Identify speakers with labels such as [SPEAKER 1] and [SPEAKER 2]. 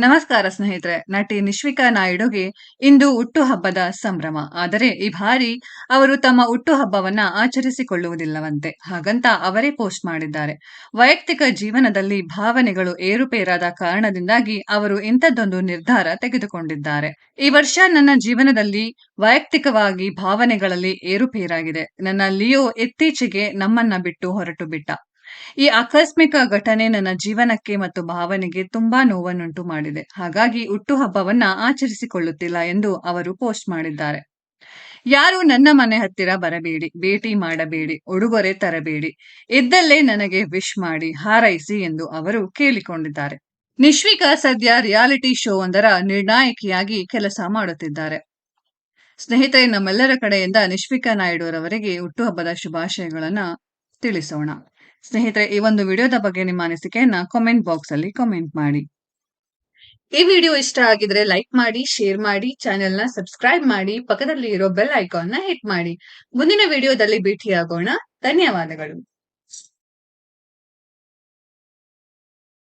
[SPEAKER 1] ನಮಸ್ಕಾರ ಸ್ನೇಹಿತರೆ, ನಟಿ ನಿಶ್ವಿಕಾ ನಾಯ್ಡುಗೆ ಇಂದು ಹುಟ್ಟುಹಬ್ಬದ ಸಂಭ್ರಮ. ಆದರೆ ಈ ಬಾರಿ ಅವರು ತಮ್ಮ ಹುಟ್ಟುಹಬ್ಬವನ್ನ ಆಚರಿಸಿಕೊಳ್ಳುವುದಿಲ್ಲವಂತೆ. ಹಾಗಂತ ಅವರೇ ಪೋಸ್ಟ್ ಮಾಡಿದ್ದಾರೆ. ವೈಯಕ್ತಿಕ ಜೀವನದಲ್ಲಿ ಭಾವನೆಗಳು ಏರುಪೇರಾದ ಕಾರಣದಿಂದಾಗಿ ಅವರು ಇಂಥದ್ದೊಂದು ನಿರ್ಧಾರ ತೆಗೆದುಕೊಂಡಿದ್ದಾರೆ. ಈ ವರ್ಷ ನನ್ನ ಜೀವನದಲ್ಲಿ ವೈಯಕ್ತಿಕವಾಗಿ ಭಾವನೆಗಳಲ್ಲಿ ಏರುಪೇರಾಗಿದೆ. ನನ್ನ ಲಿಯೋ ಇತ್ತೀಚೆಗೆ ನಮ್ಮನ್ನ ಬಿಟ್ಟು ಹೊರಟು ಬಿಟ್ಟ. ಈ ಆಕಸ್ಮಿಕ ಘಟನೆ ನನ್ನ ಜೀವನಕ್ಕೆ ಮತ್ತು ಭಾವನೆಗೆ ತುಂಬಾ ನೋವನ್ನುಂಟು ಮಾಡಿದೆ. ಹಾಗಾಗಿ ಹುಟ್ಟುಹಬ್ಬವನ್ನ ಆಚರಿಸಿಕೊಳ್ಳುತ್ತಿಲ್ಲ ಎಂದು ಅವರು ಪೋಸ್ಟ್ ಮಾಡಿದ್ದಾರೆ. ಯಾರು ನನ್ನ ಮನೆ ಹತ್ತಿರ ಬರಬೇಡಿ, ಭೇಟಿ ಮಾಡಬೇಡಿ, ಉಡುಗೊರೆ ತರಬೇಡಿ, ಇದ್ದಲ್ಲೇ ನನಗೆ ವಿಶ್ ಮಾಡಿ, ಹಾರೈಸಿ ಎಂದು ಅವರು ಕೇಳಿಕೊಂಡಿದ್ದಾರೆ. ನಿಶ್ವಿಕಾ ಸದ್ಯ ರಿಯಾಲಿಟಿ ಶೋ ಒಂದರ ನಿರ್ಣಾಯಕಿಯಾಗಿ ಕೆಲಸ ಮಾಡುತ್ತಿದ್ದಾರೆ. ಸ್ನೇಹಿತರೆ, ನಮ್ಮೆಲ್ಲರ ಕಡೆಯಿಂದ ನಿಶ್ವಿಕಾ ನಾಯ್ಡು ಅವರಿಗೆ ಹುಟ್ಟುಹಬ್ಬದ ಶುಭಾಶಯಗಳನ್ನ ತಿಳಿಸೋಣ. ಸ್ನೇಹಿತರೆ, ಈ ಒಂದು ವಿಡಿಯೋದ ಬಗ್ಗೆ ನಿಮ್ಮ ಅನಿಸಿಕೆಯನ್ನ ಕಾಮೆಂಟ್ ಬಾಕ್ಸ್ ಅಲ್ಲಿ ಕಾಮೆಂಟ್ ಮಾಡಿ. ಈ ವಿಡಿಯೋ ಇಷ್ಟ ಆಗಿದ್ರೆ ಲೈಕ್ ಮಾಡಿ ಶೇರ್ ಮಾಡಿ ಚಾನೆಲ್ನ ಸಬ್ಸ್ಕ್ರೈಬ್ ಮಾಡಿ ಪಕ್ಕದಲ್ಲಿ ಇರೋ ಬೆಲ್ ಐಕಾನ್ನ ಹಿಟ್ ಮಾಡಿ. ಮುಂದಿನ ವಿಡಿಯೋದಲ್ಲಿ ಭೇಟಿಯಾಗೋಣ. ಧನ್ಯವಾದಗಳು.